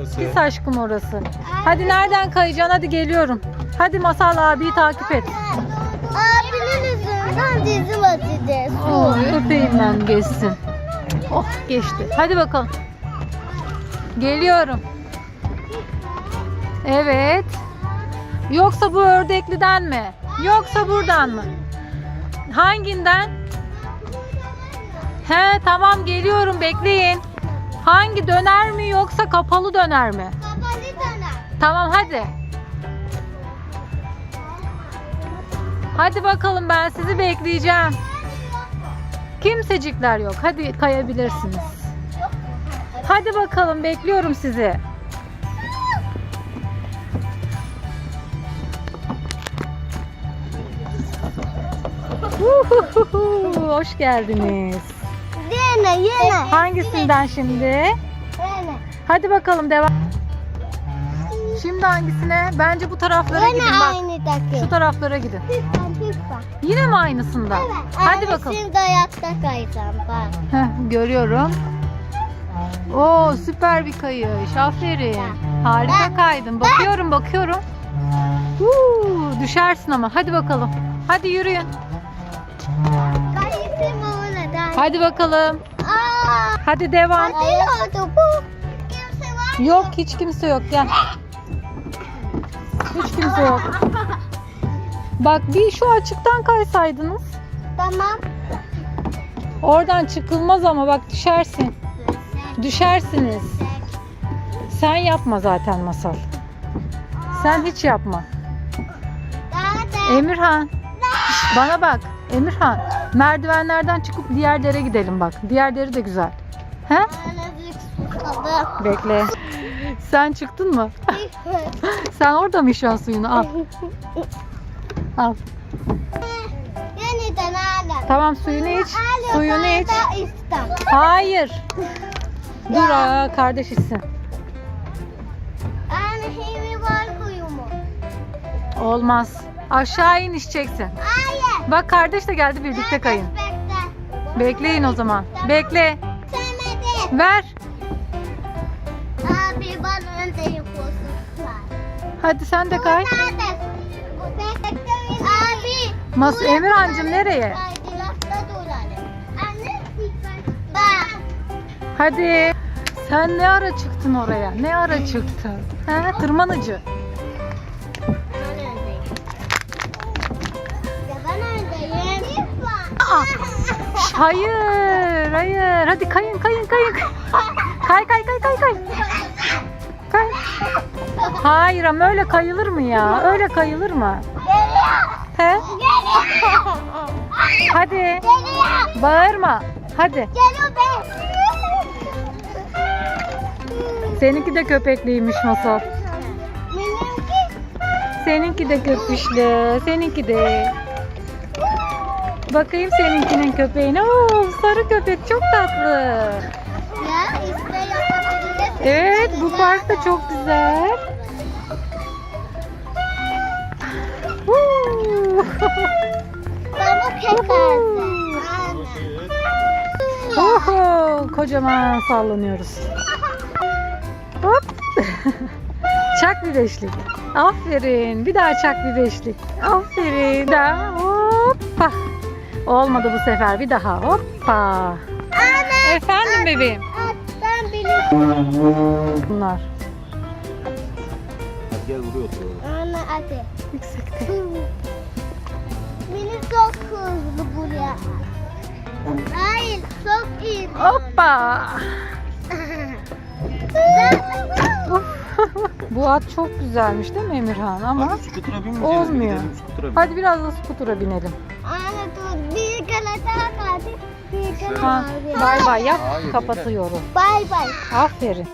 orası. Pis aşkım orası. Hadi nereden kayacaksın? Hadi geliyorum. Hadi Masal abiyi takip et. Abinin yüzünden dizim atacağız. Oh, öpeyim ben geçsin. Oh geçti. Hadi bakalım. Geliyorum. Evet. Yoksa bu ördekliden mi? Yoksa buradan mı? Hanginden? He tamam geliyorum bekleyin. Hangi döner mi yoksa kapalı döner mi? Kapalı döner. Tamam hadi. Hadi bakalım ben sizi bekleyeceğim. Kimsecikler yok. Hadi kayabilirsiniz. Hadi bakalım bekliyorum sizi. Hoş geldiniz. Yine yine. Hangisinden şimdi? Yine. Hadi bakalım devam. Şimdi hangisine? Bence bu taraflara Yine gidin bak. aynı takım. Şu taraflara gidin. Lütfen lütfen. Yine mi aynısında? Evet. Hadi bakalım. Şimdi ayakta kayacağım bak. Heh, görüyorum. Oo süper bir kayış. Aferin. Harika kaydın. Bakıyorum bakıyorum. Huu, düşersin ama. Hadi bakalım. Hadi yürüyün. Hadi bakalım. Aa. Hadi devam. Oldu bu. Kimse var mı? Yok hiç kimse yok. Gel. Hiç kimse yok. Bak bir şu açıktan kaysaydınız. Tamam. Oradan çıkılmaz ama bak düşersin. Düşersiniz. Sen yapma zaten masal. Sen hiç yapma. Emirhan. Bana bak. Emirhan. Merdivenlerden çıkıp diğer dere gidelim bak. Diğer deri de güzel. He? Bekle. Sen çıktın mı? Sen orada mı şu an suyunu? Al. Al. Yeniden hala. Tamam suyunu iç. Suyunu iç. Hayır. Dur aa, kardeş içsin. Kuyumu. Olmaz. Aşağı in içeceksin. Bak kardeş de geldi birlikte kayın. Bekle. Bekleyin o zaman. Bekle. Ver. Abi bana önce yapıyorsun. Hadi sen de kay. Abi. Mas Emirhancığım nereye? Hadi. Sen ne ara çıktın oraya? Ne ara çıktın? He? Tırmanıcı. Hayır, hayır. Hadi kayın, kayın, kayın. Kay, kay, kay, kay, kay. Kay. Hayır ama öyle kayılır mı ya? Öyle kayılır mı? Geliyor. He? Geliyor. Hadi. Geliyor. Bağırma. Hadi. Geliyor be. Seninki de köpekliymiş Masal. Seninki de köpüşlü. Seninki de. Bakayım seninkinin köpeğine. Oo, sarı köpek çok tatlı. Ya. Evet bu park da çok güzel. Oho, kocaman sallanıyoruz. Hop. çak bir beşlik. Aferin. Bir daha çak bir beşlik. Aferin. Bir daha. Hoppa. Olmadı bu sefer. Bir daha. Hoppa. Anne. Efendim bebeğim. Ben biliyorum. Bunlar. Hadi gel buraya oturalım. Anne hadi. Yüksekte. Beni çok hızlı buraya. Hayır çok iyi. Hoppa. Bu at çok güzelmiş değil mi Emirhan? Ama Hadi olmuyor. Hadi biraz da skutura binelim. Anne dur daha kaldı. Bay bay yap Hayır, kapatıyorum. Bay bay. Aferin.